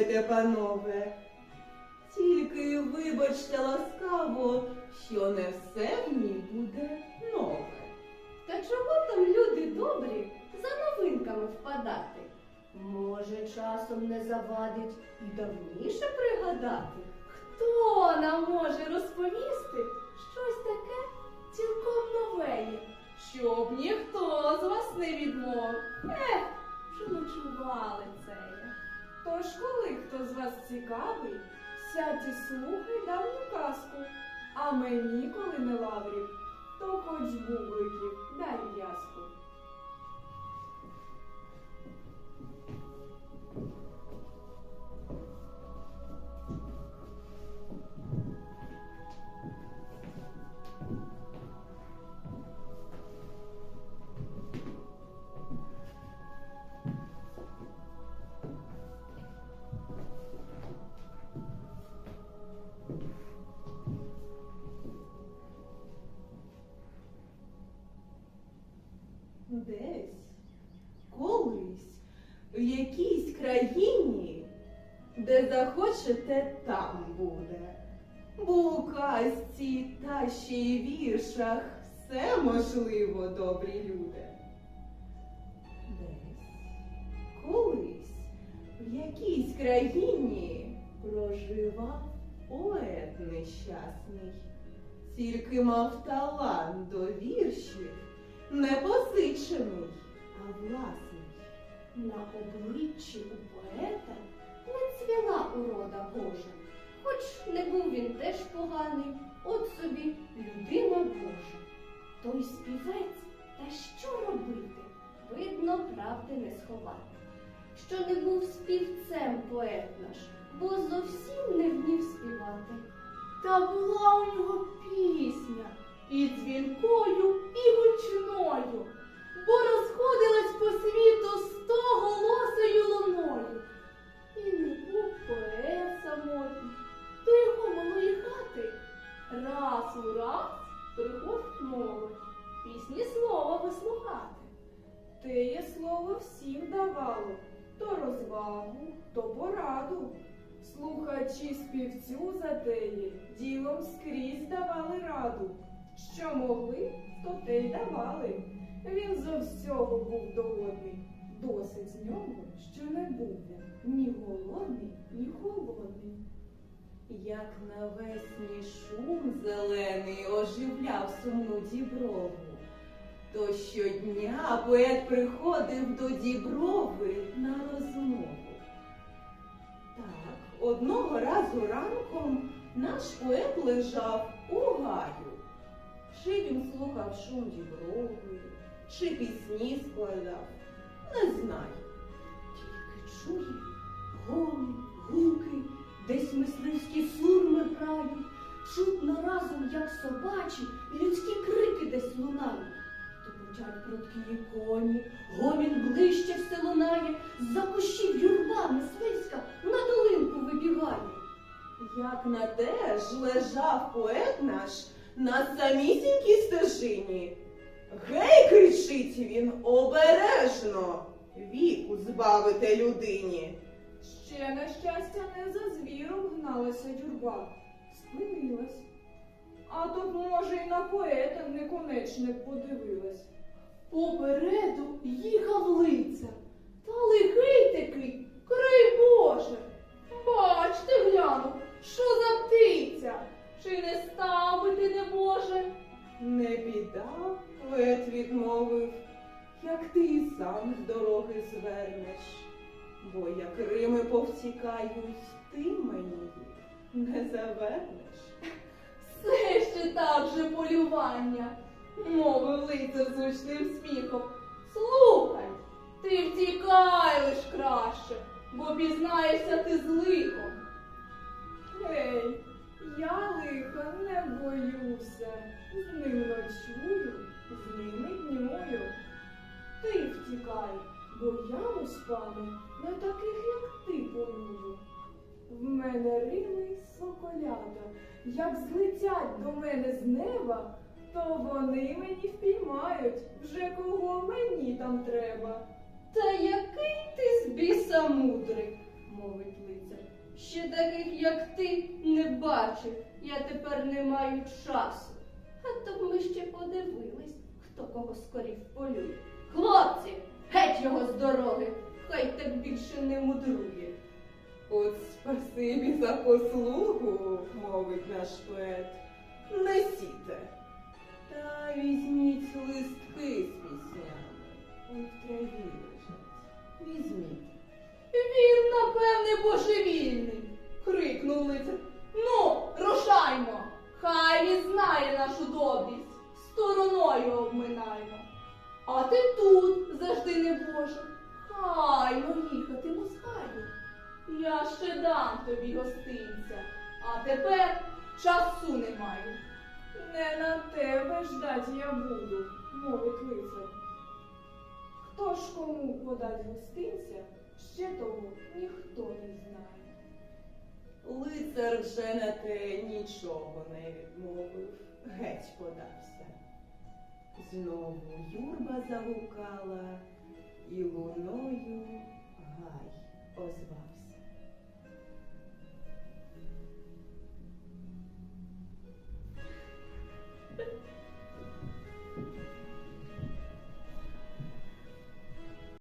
панове. Тільки вибачте ласкаво, що не все в ній буде нове. Та чого там люди добрі за новинками впадати? Може, часом не завадить і давніше пригадати? Хто нам може розповісти щось таке цілком новеє, щоб ніхто з вас не відмов? Ех, вже ночували це. Тож, коли хто з вас цікавий, сядь і слухай давню казку. А мені, коли не лаврів, то хоч бубликів захочете, там буде. Бо у казці та ще й віршах все можливо, добрі люди. Десь, колись, в якійсь країні проживав поет нещасний, тільки мав талант до віршів не позичений, а власний. На обличчі у поета не цвіла урода Божа. Хоч не був він теж поганий, от собі людина Божа. Той співець, та що робити? Видно, правди не сховати. Що не був співцем поет наш, бо зовсім не вмів співати. Та була у нього пісня і дзвінкою, раз приходить молодь, пісні слова вислухати. Теє слово всім давало, то розвагу, то пораду. Слухачі співцю за теє ділом скрізь давали раду. Що могли, то те й давали. Він зо всього був доводний. Досить з нього, що не він ні голодний, ні холодний. Як навесні шум зелений оживляв сумну діброву, то щодня поет приходив до діброви на розмову. Так, одного разу ранком наш поет лежав у гаю. Чи він слухав шум діброви, чи пісні складав, не знаю. Собачі, і людські крики десь лунають. Топочать прудкі коні, гомін ближче все лунає, з-за кущів юрба мисливська на долинку вибігає. Як на те ж лежав поет наш на самісінькій стежині. Гей, кричить він, обережно, віку збавите людині. Ще, на щастя, не за звіром гналася юрба, спинилась. А б, може, й на поета неконечне подивилась. Попереду їхав лицар, та лихий такий, край Боже. Бачте, гляну, що за птиця, чи не став би ти, не Боже? Не біда, поет відмовив, як ти і сам з дороги звернеш. Бо як Рими повтікають, ти мені не завернеш. Ще так же полювання, мовив лицар з гучним сміхом. Слухай, ти втікай лиш краще, бо пізнаєшся ти з лихом. Гей, я лиха не боюся, з ним ночую, з ними днюю. Ти втікай, бо я спану на таких, як ти полюю. В мене рими соколята, як злетять до мене з неба, то вони мені впіймають, вже кого мені там треба. Та який ти з біса мудрий, мовить лицар. Ще таких, як ти, не бачив. Я тепер не маю часу. А то б ми ще подивились, хто кого скорів полює. Хлопці, геть його з дороги, хай так більше не мудрує. От спасибі за послугу, мовить наш поет. Несіте. Та візьміть листки з піснями. Он траві лежать. Візьміть. Він, напевне, божевільний, крикнув лицар. Ну, рушаймо. Хай він знає нашу добрість, стороною обминаймо. А ти тут завжди не боже. Хайно їхатиму з хаю. Я ще дам тобі гостинця, а тепер часу не маю. Не на тебе ждать я буду, мовить лицар. Хто ж кому подасть гостинця, ще того ніхто не знає. Лицар вже на те нічого не відмовив, геть подався. Знову юрба загукала, і луною гай озвався.